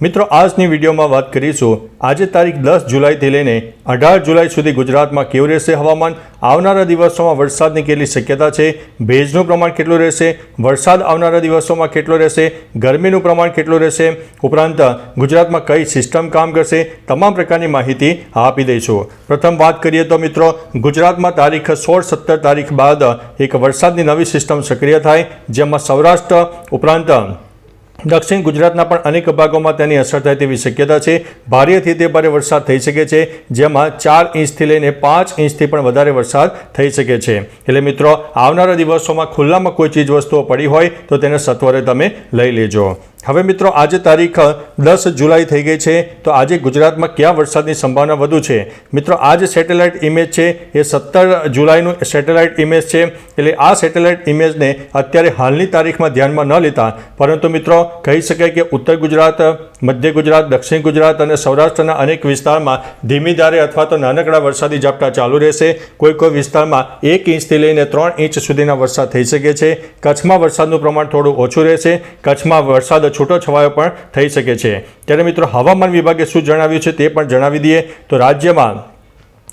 મિત્રો, આજની વિડીયોમાં વાત કરીશું. આજે તારીખ દસ જુલાઈથી લઈને અઢાર જુલાઈ સુધી ગુજરાતમાં કેવું રહેશે હવામાન? આવનારા દિવસોમાં વરસાદની કેટલી શક્યતા છે? ભેજનું પ્રમાણ કેટલું રહેશે? વરસાદ આવનારા દિવસોમાં કેટલો રહેશે? ગરમીનું પ્રમાણ કેટલું રહેશે? ઉપરાંત, ગુજરાતમાં કઈ સિસ્ટમ કામ કરશે? તમામ પ્રકારની માહિતી આપી દઈશું. પ્રથમ વાત કરીએ તો મિત્રો, ગુજરાતમાં તારીખ સોળ સત્તર તારીખ બાદ એક વરસાદની નવી સિસ્ટમ સક્રિય થાય, જેમાં સૌરાષ્ટ્ર ઉપરાંત દક્ષિણ ગુજરાતના પણ અનેક ભાગોમાં તેની અસર થાય તેવી શક્યતા છે. ભારેથી તે ભારે વરસાદ થઈ શકે છે, જેમાં ચાર ઇંચથી લઈને પાંચ ઇંચથી પણ વધારે વરસાદ થઈ શકે છે. એટલે મિત્રો, આવનારા દિવસોમાં ખુલ્લામાં કોઈ ચીજ વસ્તુઓ પડી હોય તો તેને સત્વરે તમે લઈ લેજો. હવે મિત્રો, આજે તારીખ દસ જુલાઈ થઈ ગઈ છે, તો આજે ગુજરાતમાં ક્યાં વરસાદની સંભાવના વધુ છે? મિત્રો, આ જે સેટેલાઇટ ઇમેજ છે, એ સત્તર જુલાઈનું સેટેલાઇટ ઇમેજ છે, એટલે આ સેટેલાઇટ ઇમેજને અત્યારે હાલની તારીખમાં ધ્યાનમાં ન લેતા, પરંતુ મિત્રો, કહી શકાય કે ઉત્તર ગુજરાત, મધ્ય ગુજરાત, દક્ષિણ ગુજરાત અને સૌરાષ્ટ્રના અનેક વિસ્તારમાં ધીમી ધારે અથવા તો નાનકડા વરસાદી ઝાપટા ચાલુ રહેશે. કોઈ કોઈ વિસ્તારમાં એક ઇંચથી લઈને ત્રણ ઇંચ સુધીના વરસાદ થઈ શકે છે. કચ્છમાં વરસાદનું પ્રમાણ થોડું ઓછું રહેશે. કચ્છમાં વરસાદ છૂટો છવાયો પણ થઈ શકે છે. ત્યારે મિત્રો હવામાન વિભાગે શું જણાવ્યું છે તે પણ જણાવી દઈએ. તો રાજ્યમાં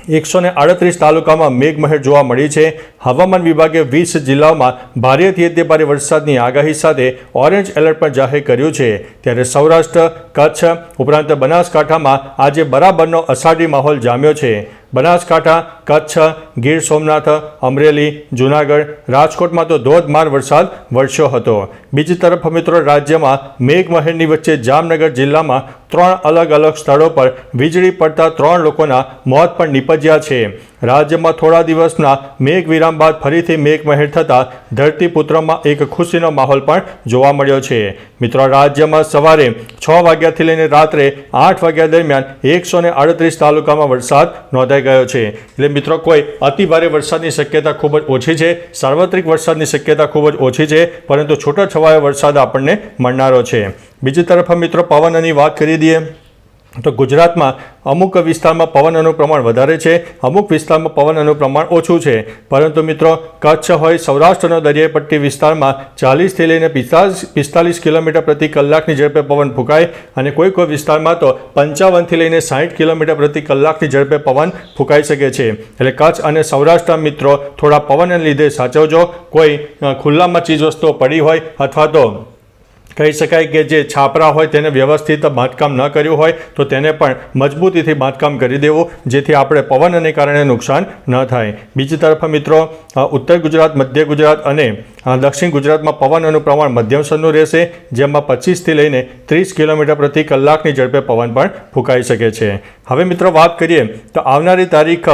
એકસો ને આડત્રીસ તાલુકામાં મેઘમહેર જોવા મળી છે. હવામાન વિભાગે વીસ જિલ્લાઓમાં ભારેથી અતિ ભારે વરસાદની આગાહી સાથે ઓરેન્જ એલર્ટ પણ જાહેર કર્યું છે. ત્યારે સૌરાષ્ટ્ર, કચ્છ ઉપરાંત બનાસકાંઠામાં આજે બરાબરનો અષાઢી માહોલ જામ્યો છે. બનાસકાંઠા, કચ્છ, ગીર સોમનાથ, અમરેલી, જૂનાગઢ, રાજકોટમાં તો ધોધમાર વરસાદ વરસ્યો હતો. બીજી તરફ મિત્રો રાજ્યમાં મેઘમહેરની વચ્ચે જામનગર જિલ્લામાં ત્રણ અલગ અલગ સ્થળો પર વીજળી પડતા ત્રણ લોકોના મોત પણ નીપજ્યા છે. રાજ્યમાં થોડા દિવસના મેઘ વિરામ બાદ ફરીથી મેઘમહેર થતાં ધરતીપુત્રમાં એક ખુશીનો માહોલ પણ જોવા મળ્યો છે. મિત્રો, રાજ્યમાં સવારે છ વાગ્યાથી લઈને રાત્રે આઠ વાગ્યા દરમિયાન એકસો ને અડત્રીસ તાલુકામાં વરસાદ નોંધાઈ ગયો છે. એટલે મિત્રો, કોઈ અતિભારે વરસાદની શક્યતા ખૂબ જ ઓછી છે. સાર્વત્રિક વરસાદની શક્યતા ખૂબ જ ઓછી છે, પરંતુ છૂટોછવાયો વરસાદ આપણને મળનારો છે. બીજી તરફ મિત્રો પવનની વાત કરી દઈએ તો ગુજરાતમાં અમુક વિસ્તારમાં પવનનું પ્રમાણ વધારે છે, અમુક વિસ્તારમાં પવનનું પ્રમાણ ઓછું છે. પરંતુ મિત્રો, કચ્છ હોય, સૌરાષ્ટ્રનો દરિયાઈ પટ્ટી વિસ્તારમાં ચાલીસથી લઈને પિસ્તાલીસ પિસ્તાલીસ કિલોમીટર પ્રતિ કલાકની ઝડપે પવન ફૂંકાય અને કોઈ કોઈ વિસ્તારમાં તો પંચાવનથી લઈને સાઠ કિલોમીટર પ્રતિ કલાકની ઝડપે પવન ફૂંકાઈ શકે છે. એટલે કચ્છ અને સૌરાષ્ટ્ર મિત્રો, થોડા પવનને લીધે સાચવજો. કોઈ ખુલ્લામાં ચીજવસ્તુઓ પડી હોય અથવા તો કહી શકાય કે જે છાપરા હોય તેને વ્યવસ્થિત બાંધકામ ન કર્યું હોય તો તેને પણ મજબૂતીથી બાંધકામ કરી દેવું, જેથી આપણે પવનને કારણે નુકસાન ન થાય. બીજી તરફ મિત્રો ઉત્તર ગુજરાત, મધ્ય ગુજરાત અને દક્ષિણ ગુજરાતમાં પવનનું પ્રમાણ મધ્યમ સ્તરનું રહેશે, જેમાં પચીસથી લઈને ત્રીસ કિલોમીટર પ્રતિ કલાકની ઝડપે પવન પણ ફૂંકાઈ શકે છે. હવે મિત્રો વાત કરીએ, તો આવનારી તારીખ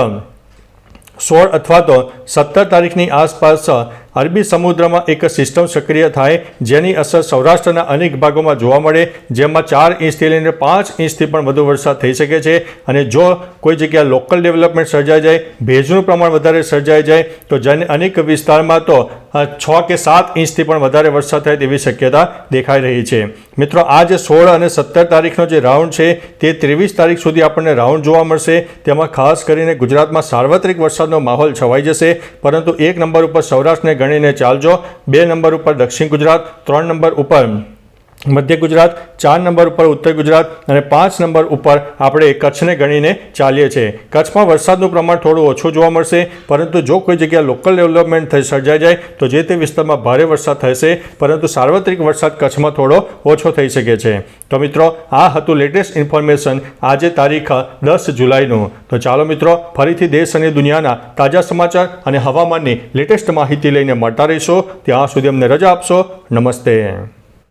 સોળ અથવા તો સત્તર તારીખની આસપાસ અરબી સમુદ્રમાં એક સિસ્ટમ સક્રિય થાય, જેની અસર સૌરાષ્ટ્રના અનેક ભાગોમાં જોવા મળે. જેમાં ચાર ઇંચથી લઈને પાંચ ઇંચથી પણ વધુ વરસાદ થઈ શકે છે. અને જો કોઈ જગ્યાએ લોકલ ડેવલપમેન્ટ સર્જાઈ જાય, ભેજનું પ્રમાણ વધારે સર્જાઈ જાય, તો જેને અનેક વિસ્તારમાં તો છ કે સાત ઇંચથી પણ વધારે વરસાદ થાય તેવી શક્યતા દેખાઈ રહી છે. મિત્રો આ જે સોળ અને સત્તર તારીખનો જે રાઉન્ડ છે, તે ત્રેવીસ તારીખ સુધી આપણને રાઉન્ડ જોવા મળશે. તેમાં ખાસ કરીને ગુજરાતમાં સાર્વત્રિક વરસાદનો માહોલ છવાઈ જશે. પરંતુ એક નંબર ઉપર સૌરાષ્ટ્રને ગણીને ચાલજો. બે નંબર ઉપર દક્ષિણ ગુજરાત, ત્રણ નંબર ઉપર મધ્ય ગુજરાત, ચાર નંબર ઉપર ઉત્તર ગુજરાત અને પાંચ નંબર ઉપર આપણે કચ્છને ગણીને ચાલીએ છીએ. કચ્છમાં વરસાદનું પ્રમાણ થોડું ઓછું જોવા મળશે, પરંતુ જો કોઈ જગ્યાએ લોકલ ડેવલપમેન્ટ થઈ સર્જાઈ જાય, તો જે તે વિસ્તારમાં ભારે વરસાદ થશે, પરંતુ સાર્વત્રિક વરસાદ કચ્છમાં થોડો ઓછો થઈ શકે છે. તો મિત્રો, આ હતું લેટેસ્ટ ઇન્ફોર્મેશન આજે તારીખ દસ જુલાઈનું. તો ચાલો મિત્રો, ફરીથી દેશ અને દુનિયાના તાજા સમાચાર અને હવામાનની લેટેસ્ટ માહિતી લઈને મળતા રહીશું. ત્યાં સુધી અમને રજા આપશો. નમસ્તે.